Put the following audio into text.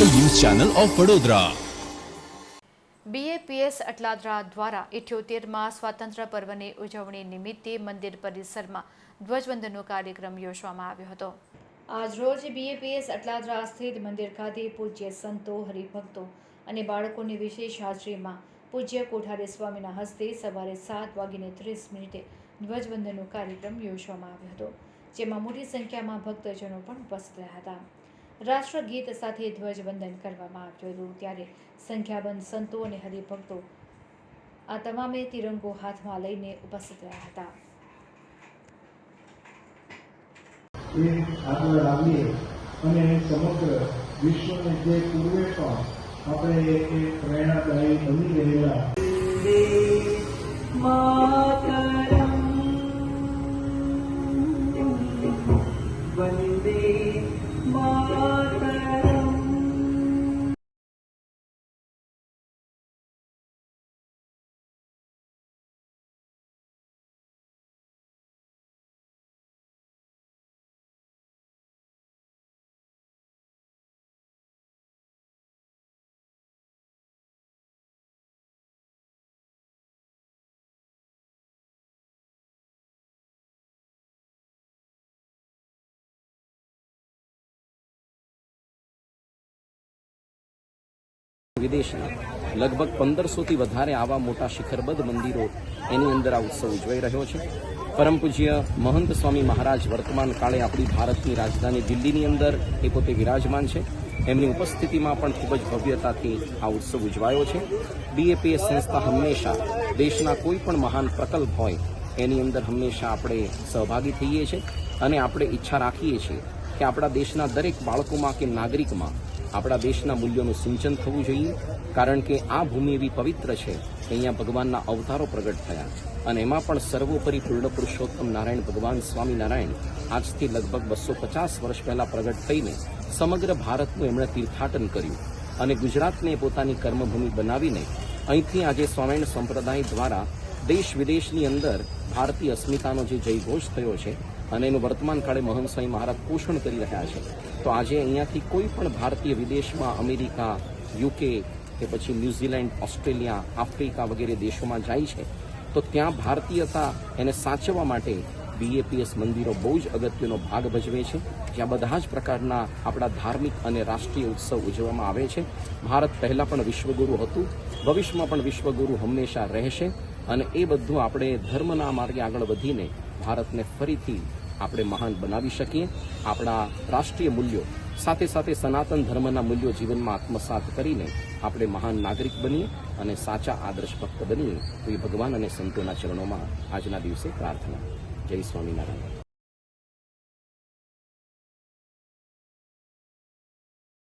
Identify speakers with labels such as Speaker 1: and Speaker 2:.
Speaker 1: Channel of Vadodara.
Speaker 2: BAPS Atladara દ્વારા ઇઠ્યોતેરમાં સ્વાતંત્ર્ય પર્વની ઉજવણી નિમિત્તે મંદિર પરિસરમાં ધ્વજવંદનનો કાર્યક્રમ યોજવામાં આવ્યો હતો. આજરોજ બીએપીએસ અટલાદરા સ્થિત મંદિર ખાતે પૂજ્ય સંતો, હરિભક્તો અને બાળકોની વિશેષ હાજરીમાં પૂજ્ય કોઠારી સ્વામીના હસ્તે સવારે સાત વાગીને ત્રીસ મિનિટે ધ્વજવંદનનો કાર્યક્રમ યોજવામાં આવ્યો હતો, જેમાં મોટી સંખ્યામાં ભક્તજનો પણ ઉપસ્થિત રહ્યા હતા. રાષ્ટ્રગીત સાથે ધ્વજવંદન કરવામાં આવ્યું હતું. ત્યારે સંખ્યાબંધ સંતો અને હરિભક્તો આ તમામે તિરંગો હાથમાં લઈને ઉપસ્થિત રહ્યા હતા.
Speaker 3: આગળ અને સમગ્ર વિશ્વને જે પૂર્વે પણ આપણે એક પ્રેરણાદાયી બની રહેલા.
Speaker 4: વિદેશના લગભગ પંદરસોથી વધારે આવા મોટા શિખરબદ્ધ મંદિરો એની અંદર આ ઉત્સવ ઉજવાઈ રહ્યો છે. પરમ પૂજ્ય મહંત સ્વામી મહારાજ વર્તમાન કાળે આપણી ભારતની રાજધાની દિલ્હીની અંદર એ પોતે વિરાજમાન છે. એમની ઉપસ્થિતિમાં પણ ખૂબ જ ભવ્યતાથી આ ઉત્સવ ઉજવાયો છે. બીએપીએસ સંસ્થા હંમેશા દેશના કોઈ પણ મહાન પ્રકલ્પ હોય એની અંદર હંમેશા આપણે સહભાગી થઈએ છીએ અને આપણે ઈચ્છા રાખીએ છીએ કે આપણા દેશના દરેક બાળકોમાં કે નાગરિકમાં આપણા દેશના મૂલ્યોનું સિંચન થવું જોઈએ, કારણ કે આ ભૂમિ એવી પવિત્ર છે કે અહીંયા ભગવાનના અવતારો પ્રગટ થયા અને એમાં પણ સર્વોપરી પૂર્ણ પુરુષોત્તમ નારાયણ ભગવાન સ્વામિનારાયણ આજથી લગભગ બસો પચાસ વર્ષ પહેલા પ્રગટ થઈને સમગ્ર ભારતનું એમણે તીર્થાટન કર્યું અને ગુજરાતને પોતાની કર્મભૂમિ બનાવીને અહીંથી આજે સ્વામિનારાયણ સંપ્રદાય દ્વારા દેશ વિદેશની અંદર ભારતીય અસ્મિતાનો જે જયઘોષ થયો છે અને એનું વર્તમાન કાળે મહંસાઈ મહારાજ પોષણ કરી રહ્યા છે, તો આજે અહીંયાથી કોઈ પણ ભારતીય વિદેશમાં અમેરિકા, યુકે કે પછી ન્યૂઝીલેન્ડ, ઓસ્ટ્રેલિયા, આફ્રિકા વગેરે દેશોમાં જાય છે, તો ત્યાં ભારતીયતા એને સાચવવા માટે બીએપીએસ મંદિરો બહુ જ અગત્યનો ભાગ ભજવે છે. જ્યાં બધા જ પ્રકારના આપણા ધાર્મિક અને રાષ્ટ્રીય ઉત્સવ ઉજવવામાં આવે છે. ભારત પહેલાં પણ વિશ્વગુરુ હતું, ભવિષ્યમાં પણ વિશ્વગુરુ હંમેશા રહેશે. અને એ બધું આપણે ધર્મના માર્ગે આગળ વધીને ભારતને ફરીથી આપણે મહાન બનાવી શકીએ. આપણા રાષ્ટ્રીય મૂલ્યો, સાથે સાથે સનાતન ધર્મના મૂલ્યો જીવનમાં આત્મસાત કરીને આપણે મહાન નાગરિક બનીએ અને સાચા આદર્શ ભક્ત બનીએ. તો એ ભગવાન અને સંતોના ચરણોમાં આજના દિવસે પ્રાર્થના. જય સ્વામિનારાયણ.